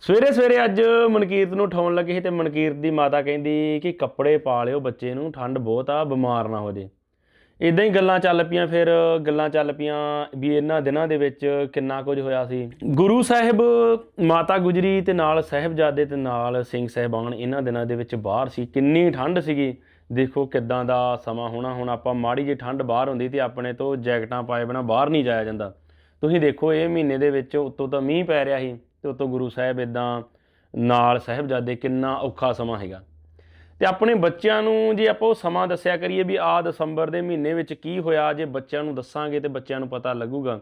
ਸਵੇਰੇ ਸਵੇਰੇ ਅੱਜ ਮਨਕੀਰਤ ਨੂੰ ਉਠਾਉਣ ਲੱਗੇ ਸੀ ਤੇ ਮਨਕੀਰਤ ਦੀ ਮਾਤਾ ਕਹਿੰਦੀ ਕਿ ਕੱਪੜੇ ਪਾ ਲਿਓ ਬੱਚੇ ਨੂੰ, ਠੰਡ ਬਹੁਤ ਆ, ਬਿਮਾਰ ਨਾ ਹੋ ਜੇ। ਇਦਾਂ ਹੀ ਗੱਲਾਂ ਚੱਲ ਪਈਆਂ, ਫਿਰ ਗੱਲਾਂ ਚੱਲ ਪਈਆਂ ਵੀ ਇਹਨਾਂ ਦਿਨਾਂ ਦੇ ਵਿੱਚ ਕਿੰਨਾ ਕੁਝ ਹੋਇਆ ਸੀ। ਗੁਰੂ ਸਾਹਿਬ ਮਾਤਾ ਗੁਜਰੀ ਤੇ ਨਾਲ ਸਾਹਿਬਜ਼ਾਦੇ ਤੇ ਨਾਲ ਸਿੰਘ ਸਾਹਿਬਾਨ ਇਹਨਾਂ ਦਿਨਾਂ ਦੇ ਵਿੱਚ ਬਾਹਰ ਸੀ। ਕਿੰਨੀ ਠੰਡ ਸੀਗੀ। ਦੇਖੋ ਕਿੱਦਾਂ ਦਾ ਸਮਾਂ ਹੋਣਾ, ਹੁਣ ਆਪਾਂ ਮਾੜੀ ਜਿਹੀ ਠੰਡ ਬਾਹਰ ਹੁੰਦੀ ਤੇ ਆਪਣੇ ਤੋਂ ਜੈਕਟਾਂ ਪਾਏ ਬਿਨਾ ਬਾਹਰ ਨਹੀਂ ਜਾਇਆ ਜਾਂਦਾ। ਤੁਸੀਂ ਦੇਖੋ ਇਹ ਮਹੀਨੇ ਦੇ ਵਿੱਚ ਉੱਤੋਂ ਤਾਂ ਮੀਂਹ ਪੈ ਰਿਹਾ ਸੀ। ਤੇ ਉੱਤੋਂ ਗੁਰੂ ਸਾਹਿਬ ਇਦਾਂ ਨਾਲ ਸਾਹਿਬਜ਼ਾਦੇ ਕਿੰਨਾ ਔਖਾ ਸਮਾਂ ਹੈਗਾ। ਤੇ ਆਪਣੇ ਬੱਚਿਆਂ ਨੂੰ ਜੇ ਆਪਾਂ ਉਹ ਸਮਾਂ ਦੱਸਿਆ ਕਰੀਏ ਵੀ ਆ ਦਸੰਬਰ ਦੇ ਮਹੀਨੇ ਵਿੱਚ ਕੀ ਹੋਇਆ, ਜੇ ਬੱਚਿਆਂ ਨੂੰ ਦੱਸਾਂਗੇ ਤੇ ਬੱਚਿਆਂ ਨੂੰ ਪਤਾ ਲੱਗੂਗਾ।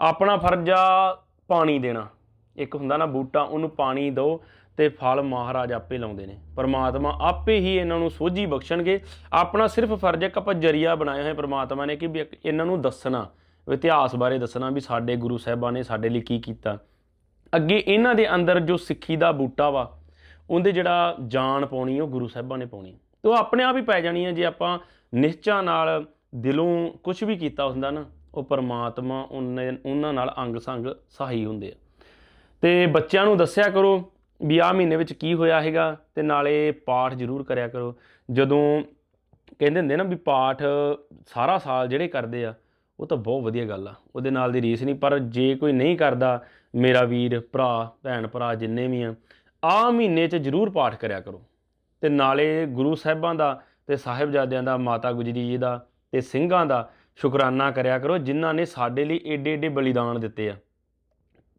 ਆਪਣਾ ਫਰਜ਼ ਆ ਪਾਣੀ ਦੇਣਾ। ਇੱਕ ਹੁੰਦਾ ਨਾ ਬੂਟਾ, ਉਹਨੂੰ ਪਾਣੀ ਦਿਓ ਤੇ ਫਲ ਮਹਾਰਾਜ ਆਪੇ ਲਾਉਂਦੇ ਨੇ। ਪਰਮਾਤਮਾ ਆਪੇ ਹੀ ਇਹਨਾਂ ਨੂੰ ਸੋਝੀ ਬਖਸ਼ਣਗੇ। ਆਪਣਾ ਸਿਰਫ ਫਰਜ਼ ਇੱਕ ਆਪਾਂ ਜਰੀਆ ਬਣਾਇਆ ਹੋਇਆ ਪਰਮਾਤਮਾ ਨੇ ਕਿ ਵੀ ਇਹਨਾਂ ਨੂੰ ਦੱਸਣਾ, ਇਤਿਹਾਸ ਬਾਰੇ ਦੱਸਣਾ ਵੀ ਸਾਡੇ ਗੁਰੂ ਸਾਹਿਬਾਨ ਨੇ ਸਾਡੇ ਲਈ ਕੀ ਕੀਤਾ। ਅੱਗੇ ਇਹਨਾਂ ਦੇ ਅੰਦਰ ਜੋ ਸਿੱਖੀ ਦਾ ਬੂਟਾ ਵਾ, ਉਹਦੇ ਜਿਹੜਾ ਜਾਨ ਪਾਉਣੀ, ਉਹ ਗੁਰੂ ਸਾਹਿਬਾਂ ਨੇ ਪਾਉਣੀ। ਤੇ ਉਹ ਆਪਣੇ ਆਪ ਹੀ ਪੈ ਜਾਣੀ ਹੈ ਜੇ ਆਪਾਂ ਨਿਸ਼ਚਾ ਨਾਲ ਦਿਲੋਂ ਕੁਝ ਵੀ ਕੀਤਾ ਹੁੰਦਾ ਨਾ, ਉਹ ਪਰਮਾਤਮਾ ਉਹਨੇ- ਉਹਨਾਂ ਨਾਲ ਅੰਗ ਸੰਗ ਸਹਾਈ ਹੁੰਦੇ ਆ। ਤੇ ਬੱਚਿਆਂ ਨੂੰ ਦੱਸਿਆ ਕਰੋ ਵੀ ਆਹ ਮਹੀਨੇ ਵਿੱਚ ਕੀ ਹੋਇਆ ਹੈਗਾ, ਤੇ ਨਾਲੇ ਪਾਠ ਜ਼ਰੂਰ ਕਰਿਆ ਕਰੋ। ਜਦੋਂ ਕਹਿੰਦੇ ਹੁੰਦੇ ਨਾ ਵੀ ਪਾਠ ਸਾਰਾ ਸਾਲ ਜਿਹੜੇ ਕਰਦੇ ਆ ਉਹ ਤਾਂ ਬਹੁਤ ਵਧੀਆ ਗੱਲ ਆ। ਉਹਦੇ ਨਾਲ ਦੀ ਰੀਸ ਨਹੀਂ, ਪਰ ਜੇ ਕੋਈ ਨਹੀਂ ਕਰਦਾ, ਮੇਰਾ ਵੀਰ, ਭਰਾ, ਭੈਣ ਭਰਾ ਜਿੰਨੇ ਵੀ ਆ ਆ ਮਹੀਨੇ 'ਚ ਜ਼ਰੂਰ ਪਾਠ ਕਰਿਆ ਕਰੋ। ਤੇ ਨਾਲੇ ਗੁਰੂ ਸਾਹਿਬਾਂ ਦਾ ਤੇ ਸਾਹਿਬਜ਼ਾਦਿਆਂ ਦਾ, ਮਾਤਾ ਗੁਜਰੀ ਜੀ ਦਾ ਤੇ ਸਿੰਘਾਂ ਦਾ ਸ਼ੁਕਰਾਨਾ ਕਰਿਆ ਕਰੋ, ਜਿਨ੍ਹਾਂ ਨੇ ਸਾਡੇ ਲਈ ਏਡੇ ਏਡੇ ਬਲੀਦਾਨ ਦਿੱਤੇ ਆ।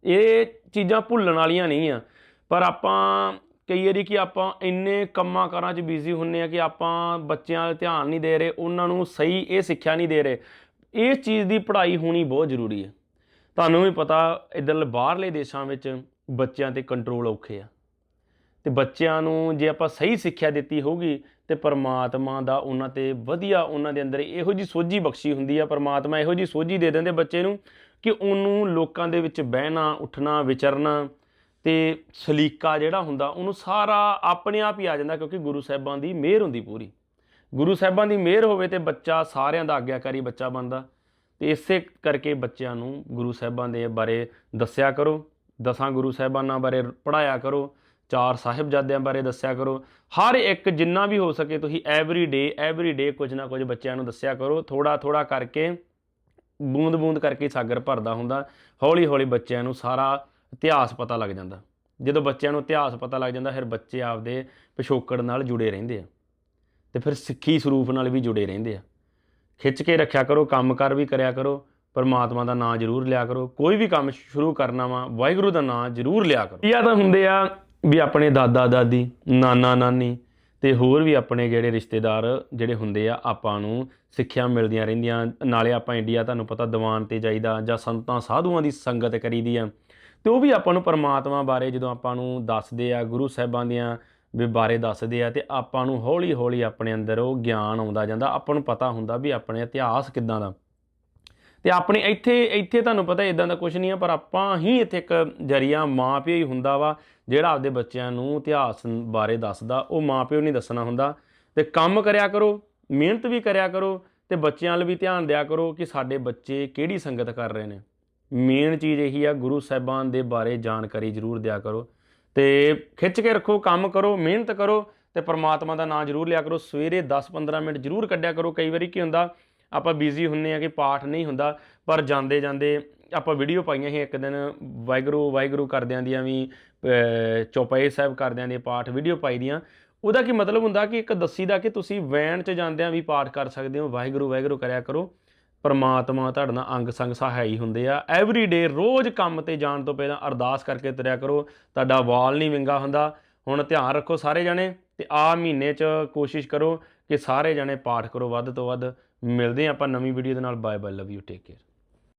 ਇਹ ਚੀਜ਼ਾਂ ਭੁੱਲਣ ਵਾਲੀਆਂ ਨਹੀਂ ਆ। ਪਰ ਆਪਾਂ, ਕਈ ਵਾਰੀ ਕਿ ਆਪਾਂ ਇੰਨੇ ਕੰਮਾਂ ਕਾਰਾਂ 'ਚ ਬਿਜ਼ੀ ਹੁੰਨੇ ਆ ਕਿ ਆਪਾਂ ਬੱਚਿਆਂ 'ਤੇ ਧਿਆਨ ਨਹੀਂ ਦੇ ਰਹੇ, ਉਹਨਾਂ ਨੂੰ ਸਹੀ ਇਹ ਸਿੱਖਿਆ ਨਹੀਂ ਦੇ ਰਹੇ। ਇਸ ਚੀਜ਼ ਦੀ ਪੜ੍ਹਾਈ ਹੋਣੀ ਬਹੁਤ ਜ਼ਰੂਰੀ ਹੈ। ਤੁਹਾਨੂੰ ਵੀ ਪਤਾ ਇੱਧਰ ਬਾਹਰਲੇ ਦੇਸ਼ਾਂ ਵਿੱਚ ਬੱਚਿਆਂ ਤੇ ਕੰਟਰੋਲ ਔਖੇ ਆ। ਤੇ ਬੱਚਿਆਂ ਨੂੰ ਜੇ ਆਪਾਂ ਸਹੀ ਸਿੱਖਿਆ ਦਿੱਤੀ ਹੋਊਗੀ, ਤੇ ਪਰਮਾਤਮਾ ਦਾ ਉਹਨਾਂ ਤੇ ਵਧੀਆ ਉਹਨਾਂ ਦੇ ਅੰਦਰ ਇਹੋ ਜੀ ਸੋਝੀ ਬਖਸ਼ੀ ਹੁੰਦੀ ਆ, ਪਰਮਾਤਮਾ ਇਹੋ ਜੀ ਸੋਝੀ ਦੇ ਦਿੰਦੇ ਬੱਚੇ ਨੂੰ ਕਿ ਉਹਨੂੰ ਲੋਕਾਂ ਦੇ ਵਿੱਚ ਬਹਿਣਾ, ਉੱਠਣਾ, ਵਿਚਰਨਾ ਤੇ ਸਲੀਕਾ ਜਿਹੜਾ ਹੁੰਦਾ, ਉਹਨੂੰ ਸਾਰਾ ਆਪਣੇ ਆਪ ਹੀ ਆ ਜਾਂਦਾ ਕਿਉਂਕਿ ਗੁਰੂ ਸਾਹਿਬਾਂ ਦੀ ਮਿਹਰ ਹੁੰਦੀ ਪੂਰੀ। ਗੁਰੂ ਸਾਹਿਬਾਂ ਦੀ ਮਿਹਰ ਹੋਵੇ ਤੇ ਬੱਚਾ ਸਾਰਿਆਂ ਦਾ ਆਗਿਆਕਾਰੀ ਬੱਚਾ ਬਣਦਾ। ਤੇ ਇਸੇ ਕਰਕੇ ਬੱਚਿਆਂ ਨੂੰ ਗੁਰੂ ਸਾਹਿਬਾਂ ਦੇ ਬਾਰੇ ਦੱਸਿਆ ਕਰੋ। ਦਸਾਂ ਗੁਰੂ ਸਾਹਿਬਾਨਾਂ ਬਾਰੇ ਪੜਾਇਆ ਕਰੋ। ਚਾਰ ਸਾਹਿਬਜ਼ਾਦਿਆਂ ਬਾਰੇ ਦੱਸਿਆ ਕਰੋ। ਹਰ ਇੱਕ ਜਿੰਨਾ ਵੀ ਹੋ ਸਕੇ ਤੁਸੀਂ ਐਵਰੀ ਡੇ ਐਵਰੀ ਡੇ ਕੁਝ ਨਾ ਕੁਝ ਬੱਚਿਆਂ ਨੂੰ ਦੱਸਿਆ ਕਰੋ। ਥੋੜਾ ਥੋੜਾ ਕਰਕੇ ਬੂੰਦ ਬੂੰਦ ਕਰਕੇ ਸਾਗਰ ਭਰਦਾ ਹੁੰਦਾ। ਹੌਲੀ ਹੌਲੀ ਬੱਚਿਆਂ ਨੂੰ ਸਾਰਾ ਇਤਿਹਾਸ ਪਤਾ ਲੱਗ ਜਾਂਦਾ। ਜਦੋਂ ਬੱਚਿਆਂ ਨੂੰ ਇਤਿਹਾਸ ਪਤਾ ਲੱਗ ਜਾਂਦਾ, ਫਿਰ ਬੱਚੇ ਆਪਦੇ ਪਿਛੋਕੜ ਨਾਲ ਜੁੜੇ ਰਹਿੰਦੇ ਆ। ਤੇ ਫਿਰ ਸਿੱਖੀ ਸਰੂਪ ਨਾਲ ਵੀ ਜੁੜੇ ਰਹਿੰਦੇ ਆ। ਖਿੱਚ ਕੇ ਰੱਖਿਆ ਕਰੋ, ਕੰਮ ਕਰ ਵੀ ਕਰਿਆ ਕਰੋ, ਪਰਮਾਤਮਾ ਦਾ ਨਾਮ ਜ਼ਰੂਰ ਲਿਆ ਕਰੋ। ਕੋਈ ਵੀ ਕੰਮ ਸ਼ੁਰੂ ਕਰਨਾ ਵਾ, ਵਾਹਿਗੁਰੂ ਦਾ ਨਾਮ ਜ਼ਰੂਰ ਲਿਆ ਕਰੋ। ਇਹ ਤਾਂ ਹੁੰਦੇ ਆ ਵੀ ਆਪਣੇ ਦਾਦਾ, ਦਾਦੀ, ਨਾਨਾ, ਨਾਨੀ ਤੇ ਹੋਰ ਵੀ ਆਪਣੇ ਜਿਹੜੇ ਰਿਸ਼ਤੇਦਾਰ ਜਿਹੜੇ ਹੁੰਦੇ ਆ, ਆਪਾਂ ਨੂੰ ਸਿੱਖਿਆ ਮਿਲਦੀਆਂ ਰਹਿੰਦੀਆਂ। ਨਾਲੇ ਆਪਾਂ ਇੰਡੀਆ ਤੁਹਾਨੂੰ ਪਤਾ ਦੀਵਾਨ ਤੇ ਜਾਈਦਾ ਜਾਂ ਸੰਤਾਂ, ਸਾਧੂਆਂ ਦੀ ਸੰਗਤ ਕਰੀਦੀ ਆ। ਤੇ ਉਹ ਵੀ ਆਪਾਂ ਨੂੰ ਪਰਮਾਤਮਾ ਬਾਰੇ ਜਦੋਂ ਆਪਾਂ ਨੂੰ ਦੱਸਦੇ ਆ, ਗੁਰੂ ਸਾਹਿਬਾਂ ਦੀਆਂ ਵੀ ਬਾਰੇ ਦੱਸਦੇ ਆ ਤੇ ਆਪਾਂ ਨੂੰ ਹੌਲੀ ਹੌਲੀ ਆਪਣੇ ਅੰਦਰ ਉਹ ਗਿਆਨ ਆਉਂਦਾ ਜਾਂਦਾ, ਆਪਾਂ ਨੂੰ ਪਤਾ ਹੁੰਦਾ ਵੀ ਆਪਣੇ ਇਤਿਹਾਸ ਕਿੱਦਾਂ ਦਾ। ਤੇ ਆਪਣੇ ਇੱਥੇ ਇੱਥੇ ਤੁਹਾਨੂੰ ਪਤਾ ਇਦਾਂ ਦਾ ਕੁਝ ਨਹੀਂ ਆ, ਪਰ ਆਪਾਂ ਹੀ ਇੱਥੇ ਇੱਕ ਜਰੀਆ ਮਾਂ ਪਿਓ ਹੀ ਹੁੰਦਾ ਵਾ, ਜਿਹੜਾ ਆਪਦੇ ਬੱਚਿਆਂ ਨੂੰ ਇਤਿਹਾਸ ਬਾਰੇ ਦੱਸਦਾ, ਉਹ ਮਾਂ ਪਿਓ ਨਹੀਂ ਦੱਸਣਾ ਹੁੰਦਾ। ਤੇ ਕੰਮ ਕਰਿਆ ਕਰੋ, ਮਿਹਨਤ ਵੀ ਕਰਿਆ ਕਰੋ, ਤੇ ਬੱਚਿਆਂ ਵੱਲ ਵੀ ਧਿਆਨ ਦਿਆ ਕਰੋ ਕਿ ਸਾਡੇ ਬੱਚੇ ਕਿਹੜੀ ਸੰਗਤ ਕਰ ਰਹੇ ਨੇ। ਮੇਨ ਚੀਜ਼ ਇਹੀ ਆ, ਗੁਰੂ ਸਾਹਿਬਾਨ ਦੇ ਬਾਰੇ ਜਾਣਕਾਰੀ ਜ਼ਰੂਰ ਦਿਆ ਕਰੋ। ਤੇ ਖਿੱਚ ਕੇ ਰੱਖੋ, ਕੰਮ ਕਰੋ, ਮਿਹਨਤ ਕਰੋ ਤੇ ਪਰਮਾਤਮਾ ਦਾ ਨਾਮ ਜ਼ਰੂਰ ਲਿਆ ਕਰੋ। ਸਵੇਰੇ 10-15 ਮਿੰਟ ਜ਼ਰੂਰ ਕੱਢਿਆ ਕਰੋ। ਕਈ ਵਾਰੀ ਕੀ ਹੁੰਦਾ, ਆਪਾਂ ਬਿਜ਼ੀ ਹੁੰਨੇ ਆ ਕਿ ਪਾਠ ਨਹੀਂ ਹੁੰਦਾ, ਪਰ ਜਾਂਦੇ ਜਾਂਦੇ ਆਪਾਂ ਵੀਡੀਓ ਪਾਈਆਂ ਸੀ ਇੱਕ ਦਿਨ, ਵਾਹਿਗੁਰੂ ਵਾਹਿਗੁਰੂ ਕਰਦਿਆਂ ਦੀਆਂ ਵੀ ਚੌਪਾਈ ਸਾਹਿਬ ਕਰਦਿਆਂ ਦੇ ਪਾਠ ਵੀਡੀਓ ਪਾਈ ਦੀਆਂ। ਉਹਦਾ ਕੀ ਮਤਲਬ ਹੁੰਦਾ ਕਿ ਇੱਕ ਦੱਸੀ ਦਾ ਕਿ ਤੁਸੀਂ ਵੈਨ 'ਚ ਜਾਂਦਿਆਂ ਵੀ ਪਾਠ ਕਰ ਸਕਦੇ ਹੋ। ਵਾਹਿਗੁਰੂ ਵਾਹਿਗੁਰੂ ਕਰਿਆ ਕਰੋ। ਪਰਮਾਤਮਾ ਤੁਹਾਡੇ ਨਾਲ ਅੰਗ ਸੰਗ ਸਹਾਈ ਹੁੰਦੇ ਆ। ਐਵਰੀ ਡੇ ਰੋਜ਼ ਕੰਮ ਤੇ ਜਾਣ ਤੋਂ ਪਹਿਲਾਂ ਅਰਦਾਸ ਕਰਕੇ ਤੁਰਿਆ ਕਰੋ। ਤੁਹਾਡਾ ਵਾਲ ਨਹੀਂ ਵਿੰਗਾ ਹੁੰਦਾ। ਹੁਣ ਧਿਆਨ ਰੱਖੋ ਸਾਰੇ ਜਣੇ ਤੇ ਆ ਮਹੀਨੇ 'ਚ ਕੋਸ਼ਿਸ਼ ਕਰੋ ਕਿ ਸਾਰੇ ਜਣੇ ਪਾਠ ਕਰੋ ਵੱਧ ਤੋਂ ਵੱਧ। ਮਿਲਦੇ ਹਾਂ ਆਪਾਂ ਨਵੀਂ ਵੀਡੀਓ ਦੇ ਨਾਲ। Bye bye love you take care